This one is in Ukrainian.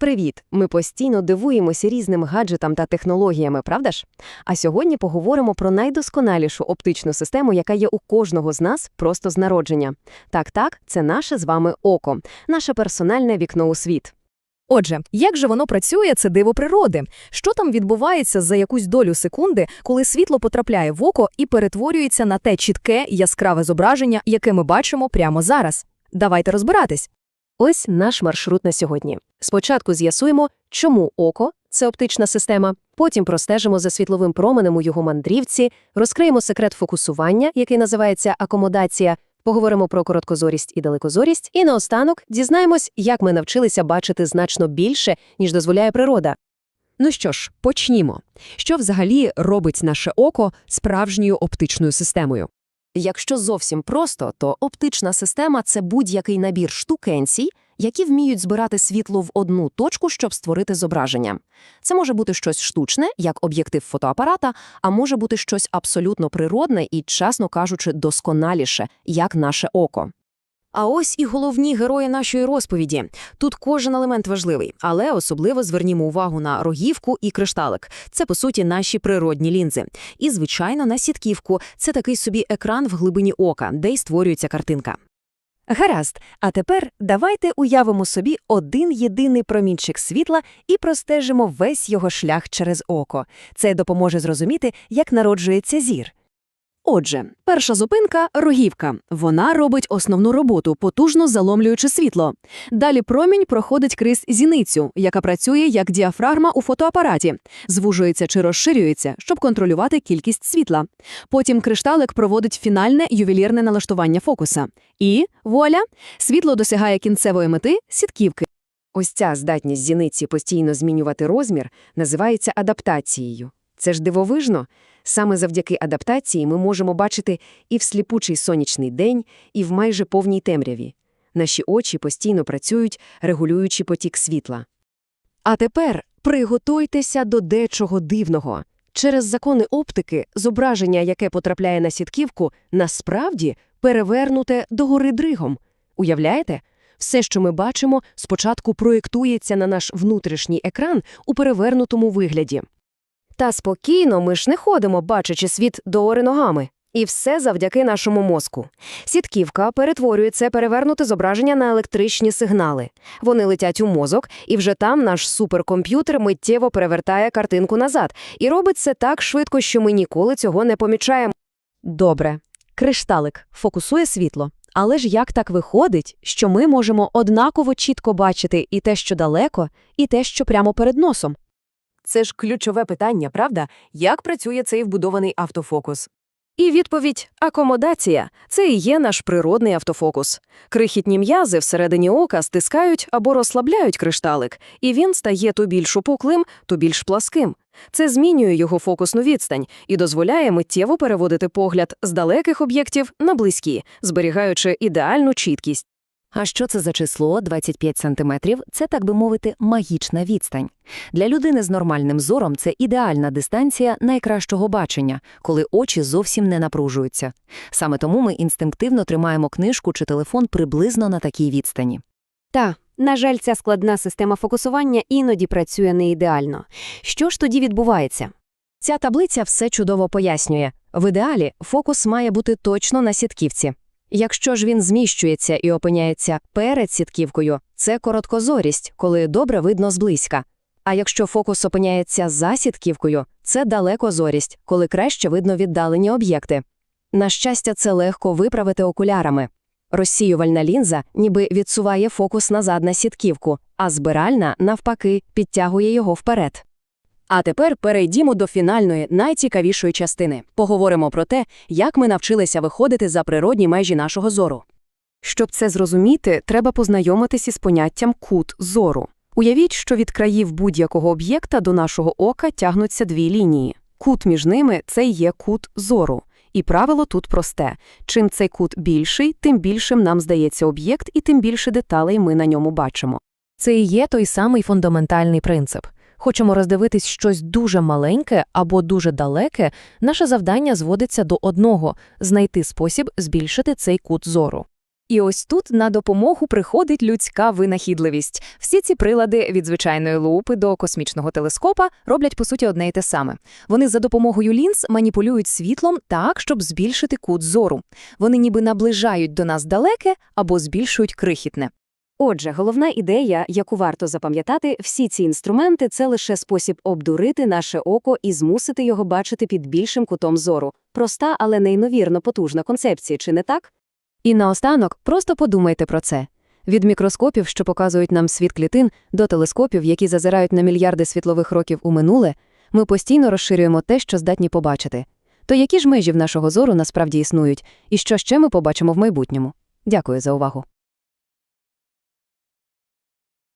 Привіт! Ми постійно дивуємося різним гаджетам та технологіями, правда ж? А сьогодні поговоримо про найдосконалішу оптичну систему, яка є у кожного з нас просто з народження. Так-так, це наше з вами око, наше персональне вікно у світ. Отже, як же воно працює, це диво природи? Що там відбувається за якусь долю секунди, коли світло потрапляє в око і перетворюється на те чітке, яскраве зображення, яке ми бачимо прямо зараз? Давайте розбиратись. Ось наш маршрут на сьогодні. Спочатку з'ясуємо, чому око це оптична система, потім простежимо за світловим променем у його мандрівці, розкриємо секрет фокусування, який називається акомодація, поговоримо про короткозорість і далекозорість, і наостанок дізнаємось, як ми навчилися бачити значно більше, ніж дозволяє природа. Ну що ж, почнімо. Що взагалі робить наше око справжньою оптичною системою? Якщо зовсім просто, то оптична система – це будь-який набір штукенцій, які вміють збирати світло в одну точку, щоб створити зображення. Це може бути щось штучне, як об'єктив фотоапарата, а може бути щось абсолютно природне і, чесно кажучи, досконаліше, як наше око. А ось і головні герої нашої розповіді. Тут кожен елемент важливий, але особливо звернімо увагу на рогівку і кришталик. Це, по суті, наші природні лінзи. І, звичайно, на сітківку – це такий собі екран в глибині ока, де й створюється картинка. Гаразд, а тепер давайте уявимо собі один єдиний промінчик світла і простежимо весь його шлях через око. Це допоможе зрозуміти, як народжується зір. Отже, перша зупинка – рогівка. Вона робить основну роботу, потужно заломлюючи світло. Далі промінь проходить крізь зіницю, яка працює як діафрагма у фотоапараті, звужується чи розширюється, щоб контролювати кількість світла. Потім кришталик проводить фінальне ювелірне налаштування фокуса. І, вуаля, світло досягає кінцевої мети – сітківки. Ось ця здатність зіниці постійно змінювати розмір називається адаптацією. Це ж дивовижно. Саме завдяки адаптації ми можемо бачити і в сліпучий сонячний день, і в майже повній темряві. Наші очі постійно працюють, регулюючи потік світла. А тепер приготуйтеся до дечого дивного. Через закони оптики зображення, яке потрапляє на сітківку, насправді перевернуте догори дригом. Уявляєте? Все, що ми бачимо, спочатку проєктується на наш внутрішній екран у перевернутому вигляді. Та спокійно ми ж не ходимо, бачачи світ догори ногами. І все завдяки нашому мозку. Сітківка перетворює це перевернуте зображення на електричні сигнали. Вони летять у мозок, і вже там наш суперкомп'ютер миттєво перевертає картинку назад. І робить це так швидко, що ми ніколи цього не помічаємо. Добре. Кришталик фокусує світло. Але ж як так виходить, що ми можемо однаково чітко бачити і те, що далеко, і те, що прямо перед носом? Це ж ключове питання, правда? Як працює цей вбудований автофокус? І відповідь акомодація це і є наш природний автофокус. Крихітні м'язи всередині ока стискають або розслабляють кришталик, і він стає то більш опуклим, то більш пласким. Це змінює його фокусну відстань і дозволяє миттєво переводити погляд з далеких об'єктів на близькі, зберігаючи ідеальну чіткість. А що це за число 25 сантиметрів? Це, так би мовити, магічна відстань. Для людини з нормальним зором це ідеальна дистанція найкращого бачення, коли очі зовсім не напружуються. Саме тому ми інстинктивно тримаємо книжку чи телефон приблизно на такій відстані. Та, на жаль, ця складна система фокусування іноді працює не ідеально. Що ж тоді відбувається? Ця таблиця все чудово пояснює. В ідеалі фокус має бути точно на сітківці. Якщо ж він зміщується і опиняється перед сітківкою, це короткозорість, коли добре видно зблизька. А якщо фокус опиняється за сітківкою, це далекозорість, коли краще видно віддалені об'єкти. На щастя, це легко виправити окулярами. Розсіювальна лінза ніби відсуває фокус назад на сітківку, а збиральна, навпаки, підтягує його вперед. А тепер перейдімо до фінальної, найцікавішої частини. Поговоримо про те, як ми навчилися виходити за природні межі нашого зору. Щоб це зрозуміти, треба познайомитись із поняттям кут зору. Уявіть, що від країв будь-якого об'єкта до нашого ока тягнуться дві лінії. Кут між ними це є кут зору. І правило тут просте. Чим цей кут більший, тим більшим нам здається об'єкт і тим більше деталей ми на ньому бачимо. Це і є той самий фундаментальний принцип. Хочемо роздивитись щось дуже маленьке або дуже далеке, наше завдання зводиться до одного – знайти спосіб збільшити цей кут зору. І ось тут на допомогу приходить людська винахідливість. Всі ці прилади від звичайної лупи до космічного телескопа роблять по суті одне й те саме. Вони за допомогою лінз маніпулюють світлом так, щоб збільшити кут зору. Вони ніби наближають до нас далеке або збільшують крихітне. Отже, головна ідея, яку варто запам'ятати, всі ці інструменти це лише спосіб обдурити наше око і змусити його бачити під більшим кутом зору. Проста, але неймовірно потужна концепція, чи не так? І наостанок просто подумайте про це. Від мікроскопів, що показують нам світ клітин, до телескопів, які зазирають на мільярди світлових років у минуле, ми постійно розширюємо те, що здатні побачити. То які ж межі в нашого зору насправді існують, і що ще ми побачимо в майбутньому? Дякую за увагу.